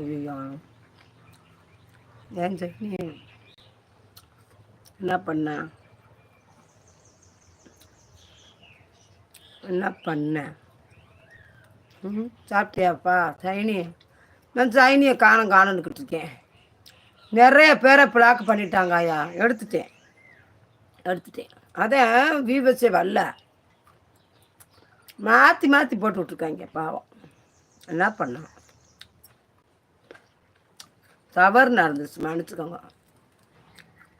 ஐயோ ஏன் சட்னி என்ன பண்ண? என்ன பண்ண? ம் சாப்பிட்டியாப்பா? சைனி நான் சைனியை காணும் காணுன்னுக்கிட்டு இருக்கேன். நிறைய பேரை பிளாக் பண்ணிட்டாங்க ஐயா. எடுத்துட்டேன். எடுத்துட்டேன். அதான் விவசே வரல. மாற்றி மாற்றி போட்டு விட்ருக்காங்க பாவம். என்ன பண்ணோம் தவறு நடந்துச்சு மன்னிச்சுக்கோங்க.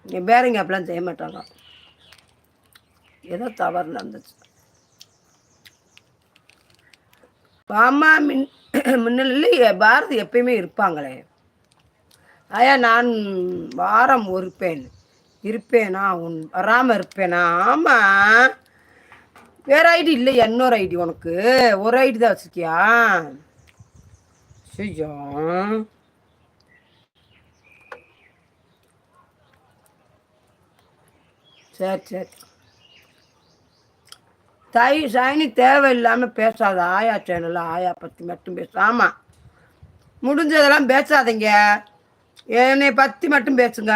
நீங்கள் பேரங்க அப்படிலாம் செய்ய மாட்டாங்க. ஏதோ தவறு நடந்துச்சு. பாமா மின் முன்னிலையில் பாரதி எப்பயுமே இருப்பாங்களே. ஐயா நான் வாரம் ஒருப்பேன். இருப்பேனா உன் வராமல் இருப்பேனா? ஆமாம் வேறு ஐடி இல்லை இன்னொரு ஐடி உனக்கு. ஒரு ஐடி தான் வச்சுருக்கியா? செய்யும் சரி சரி. தை சாயினி தேவையில்லாமல் பேசாத ஆயா சேனலில் ஆயா பற்றி மட்டும் பேச. ஆமாம் முடிஞ்சதெல்லாம் பேசாதீங்க. என்னை பற்றி மட்டும் பேசுங்க.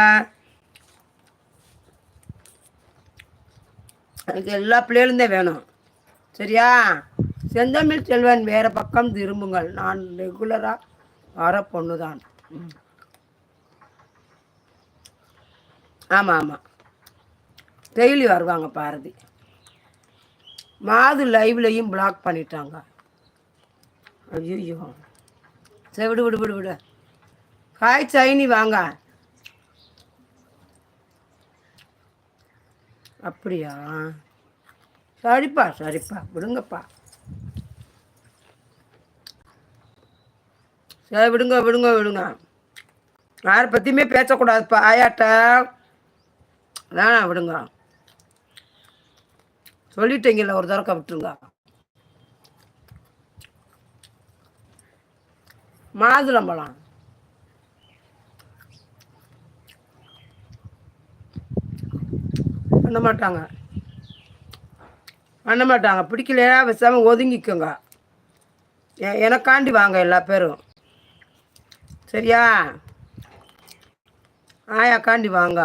எனக்கு எல்லா பிள்ளைகளும் வேணும். சரியா? செந்தமிழ் செல்வன் வேறு பக்கம் திரும்புங்கள். நான் ரெகுலராக வர பொண்ணு தான் ஆமாம் ஆமாம் டெய்லி வருவாங்க பாரதி. மாது லைவ்லையும் பிளாக் பண்ணிட்டாங்க. ஐயோ சரி விடு விடு விடு விடு. காய் சைனி வாங்க. அப்படியா? சரிப்பா சரிப்பா விடுங்கப்பா. சரி விடுங்க விடுங்க விடுங்க. யாரை பற்றியுமே பேசக்கூடாதுப்பா ஆயாட்ட. வேணாம் விடுங்க. சொல்லிட்டீங்கல்ல ஒரு தடவை விட்டுருங்க மாதுளம்பழம். பண்ண மாட்டாங்க. பண்ண மாட்டாங்க. பிடிக்கலையா பேசாம ஒதுங்கிக்கோங்க. எனக்காண்டி வாங்க எல்லா பேரும். சரியா? ஆயாக்காண்டி வாங்க.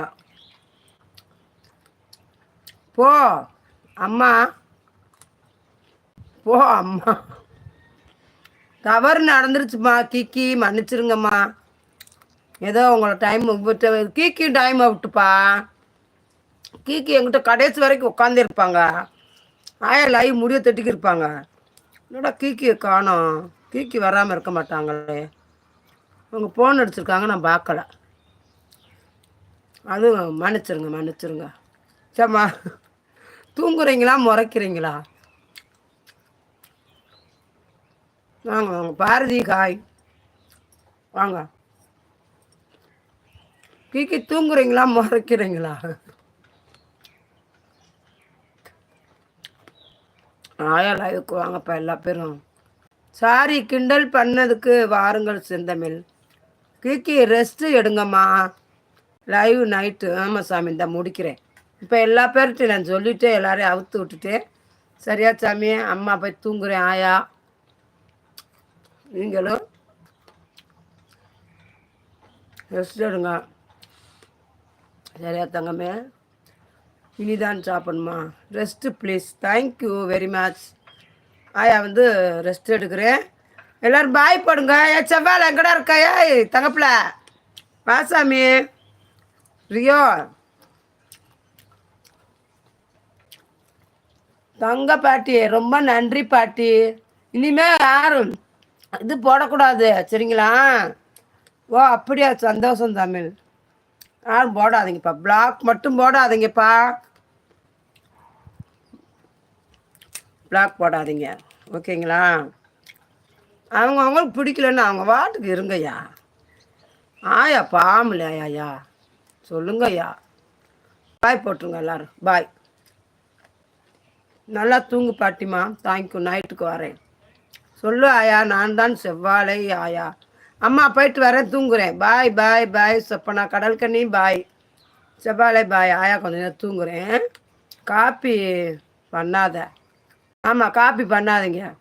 போ. அம்மா. போ அம்மா. தவறு நடந்துருச்சுமா கிக்கி மன்னிச்சிருங்கம்மா. ஏதோ உங்களை டைம் கீக்கி டைம் விட்டுப்பா. கீக்கி எங்கிட்ட கடைசி வரைக்கும் உட்காந்துருப்பாங்க ஆயா லைவ் முடிய தட்டிக்கு இருப்பாங்க. என்னடா கீக்கியை காணோம்? கீக்கி வராமல் இருக்க மாட்டாங்களே. அவங்க ஃபோன் அடிச்சிருக்காங்க நான் பார்க்கல. அதுவும் மன்னிச்சிருங்க மன்னிச்சிருங்க. சரிம்மா தூங்குறீங்களா முறைக்கிறீங்களா? வாங்க வாங்க. பாரதி காய் வாங்க. கீக்கி தூங்குறீங்களா முறைக்கிறீங்களா? ஆயா லைவுக்கு வாங்கப்பா எல்லா பேரும். சாரி கிண்டல் பண்ணதுக்கு வாருங்கள் செந்தமிழ். கீக்கி ரெஸ்ட்டு எடுங்கம்மா. லைவ் நைட்டு ஆமாம் சாமி இந்த முடிக்கிறேன். இப்போ எல்லா பேர்கிட்டையும் நான் சொல்லிட்டு எல்லாரையும் அவுத்து விட்டுட்டு சரியா சாமி அம்மா போய் தூங்குறேன் ஆயா. நீங்களும் ரெஸ்ட் எடுங்க. சரியா தங்கமே. இனிதான் சாப்பிடணுமா? Rest please thank you very much ஆயா வந்து ரெஸ்ட் எடுக்கிறேன். எல்லோரும் பாய் போடுங்க. ஏ செவ்வாழை எங்கடா இருக்கா? ஏய் தங்கப்பில வாசாமி ரியோ. தங்க பாட்டி ரொம்ப நன்றி பாட்டி. இனிமே யாரும் இது போடக்கூடாது சரிங்களா? ஓ அப்படியா சந்தோஷம் தமிழ். யாரும் போடாதீங்கப்பா. பிளாக் மட்டும் போடாதீங்கப்பா. பிளாக் போடாதீங்க ஓகேங்களா? அவங்க அவங்களுக்கு பிடிக்கலன்னு அவங்க வாட்டுக்கு இருங்கய்யா. ஆயா பாமில்ல ஐயா சொல்லுங்கய்யா. பாய் போட்டுருங்க எல்லாரும். பாய் நல்லா தூங்கு பாட்டிமா தேங்க்யூ நைட்டுக்கு வரேன். சொல்லு ஆயா. நான் தான் செவ்வாழை ஆயா. அம்மா போயிட்டு வரேன். தூங்குறேன். பாய் பாய் பாய் சொப்பனா. கடல் கண்ணி பாய் செவ்வாழை பாய் ஆயா கொஞ்ச நேரம் தூங்குறேன். காப்பி பண்ணாத. ஆமாம் காப்பி பண்ணாதீங்க.